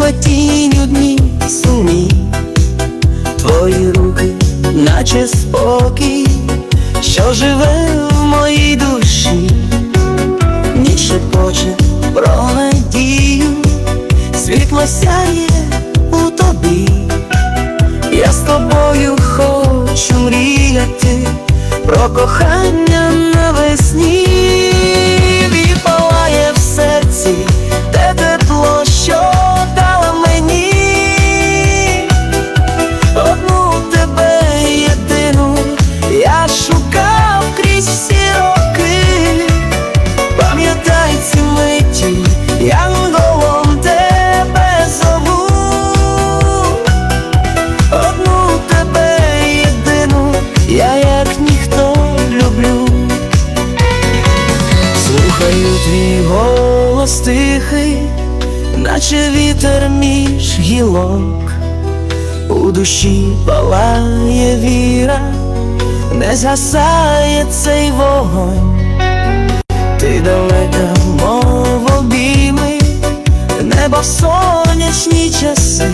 тебе тінь у дні сумні, твої руки, наче спокій, що живе в моїй душі, ніч шепоче про надію, світло сяє у тобі, я з тобою хочу мріяти про кохання навесні, Слухаю твій голос тихий, наче вітер між гілок, у душі палає віра, не згасає цей вогонь, ти далека, мов обійми, небо сонячні часи,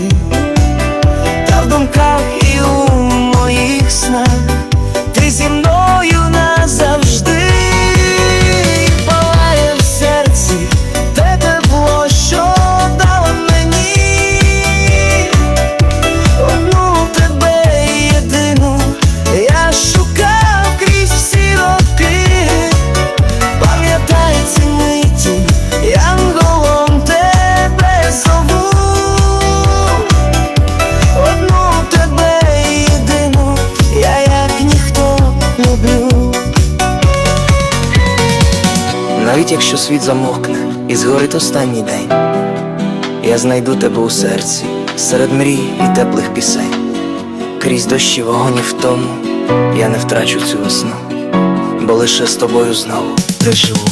Навіть якщо світ замовкне і згорить останній день, я знайду тебе у серці, серед мрій і теплих пісень. Крізь дощі вогонь і втому я не втрачу цю весну, бо лише з тобою знову приживу.